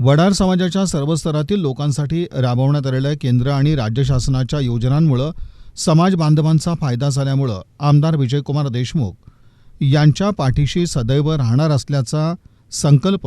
वडार समाजाच्या सर्व स्तरातील लोकांसाठी राबवण्यात आलेल्या केंद्र आणि राज्य शासनाच्या योजनांमुळं समाज बांधवांचा फायदा झाल्यामुळं आमदार विजयकुमार देशमुख यांच्या पाठीशी सदैव राहणार असल्याचा संकल्प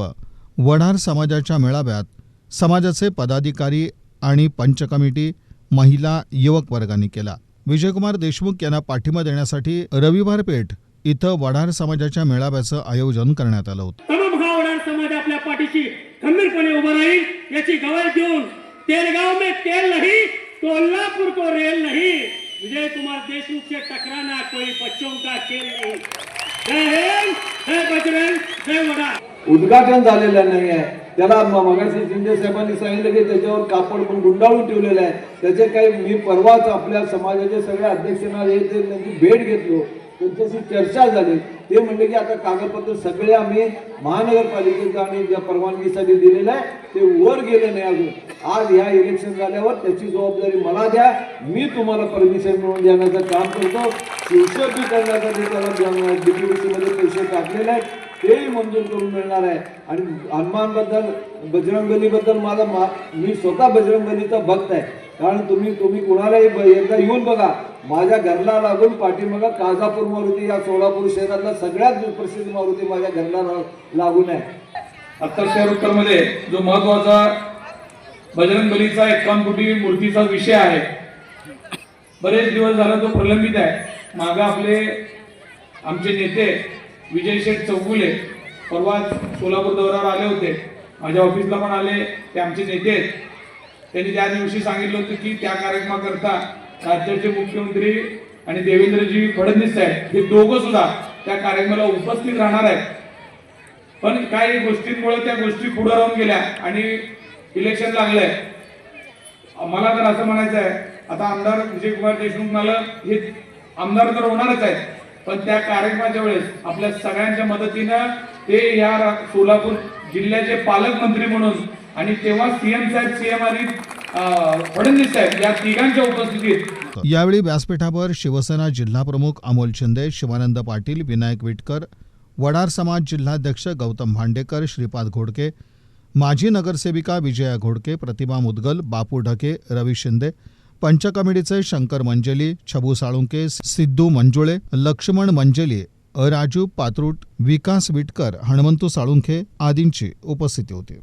वडार समाजाच्या मेळाव्यात समाजाचे पदाधिकारी आणि पंच कमिटी महिला युवक वर्गांनी केला. विजयकुमार देशमुख यांना पाठिंबा देण्यासाठी रविवार पेठ इथं वडार समाजाच्या मेळाव्याचं आयोजन करण्यात आलं होतं तमाम हा वडार समाज आपल्या पाठीशी खंबीरपणे उभं राहील याची गवाही देऊन तेलगाव में तेल नहीं कोल्हापुर को रेल नहीं. विजय कुमार देशमुख से टकराना कोई बच्चों का खेल नहीं. जय हिंद जय बजरंग जय उद्घाटन झालेलं नाही आहे. त्याला मगाशी शिंदे साहेबांनी सांगितलं की त्याच्यावर कापड पण गुंडाळून ठेवलेलं आहे. त्याचे काही मी परवाच आपल्या समाजाचे सगळ्या अध्यक्षांना भेट घेतलो. त्यांच्याशी चर्चा झाली. ते म्हणले की आता कागदपत्र सगळे आम्ही महानगरपालिकेचं आणि ज्या परवानगीसाठी दिलेलं आहे ते वर गेले नाही अजून. आज ह्या इलेक्शन झाल्यावर त्याची जबाबदारी मला द्या. मी तुम्हाला परमिशन मिळवून देण्याचं काम करतो. शिवशोधी करण्यासाठी त्याला डीपीडीसी पैसे टाकलेले आहेत तेही मंजूर करून मिळणार आहे. आणि हनुमानबद्दल बजरंगबलीबद्दल माझा मा मी स्वतः बजरंगबलीचा भक्त आहे. कारण तुम्ही तुम्ही कुणालाही ब- एकदा येऊन बघा. माझ्या घरला लागून पाठीमागा काजापूर मारुती या सोलापूर शहरातला सगळ्यात प्रसिद्ध मारुती माझ्या घरला लागून आहे. आता शहर उत्तरमध्ये जो महत्त्वाचा बजरंग बलीचा एकावन्न कोटी मूर्तीचा विषय आहे. बरेच दिवस झाला तो प्रलंबित आहे. माग आपले आमचे नेते विजय शेठ चौगुले परवा सोलापूर दौऱ्यावर आले होते. माझ्या ऑफिसला पण आले ते आमचे नेते त्यांनी त्या दिवशी सांगितलं होतं की त्या कार्यक्रमाकरता राज्याचे मुख्यमंत्री आणि देवेंद्रजी फडणवीस साहेब हे दोघं सुद्धा त्या कार्यक्रमाला उपस्थित राहणार आहेत. पण काही गोष्टींमुळे त्या गोष्टी पुढे राहून गेल्या आणि इलेक्शन लागलंय. मला तर असं म्हणायचं आहे आता आमदार विजयकुमार देशमुख मला हे आमदार तर होणारच आहेत पण त्या कार्यक्रमाच्या वेळेस आपल्या सगळ्यांच्या मदतीनं ते या रा- सोलापूर जिल्ह्याचे पालकमंत्री म्हणून आणि तेव्हा सीएम साहेब सीएम आणि फडणवीस साहेब या तिघांच्या उपस्थितीत यावेळी व्यासपीठावर शिवसेना जिल्हाप्रमुख अमोल शिंदे शिवानंद पाटील विनायक विटकर वडार समाज जिल्हाध्यक्ष गौतम भांडेकर श्रीपाद घोडके माजी नगरसेविका विजया घोडके प्रतिमा मुदगल बापू ढके रवी शिंदे पंचकमिटीचे शंकर मंजेली छबू साळुंके सिद्धू मंजुळे लक्ष्मण मंजेली अराजू पात्रूट विकास विटकर हणमंतू साळुंखे आदींची उपस्थिती होती.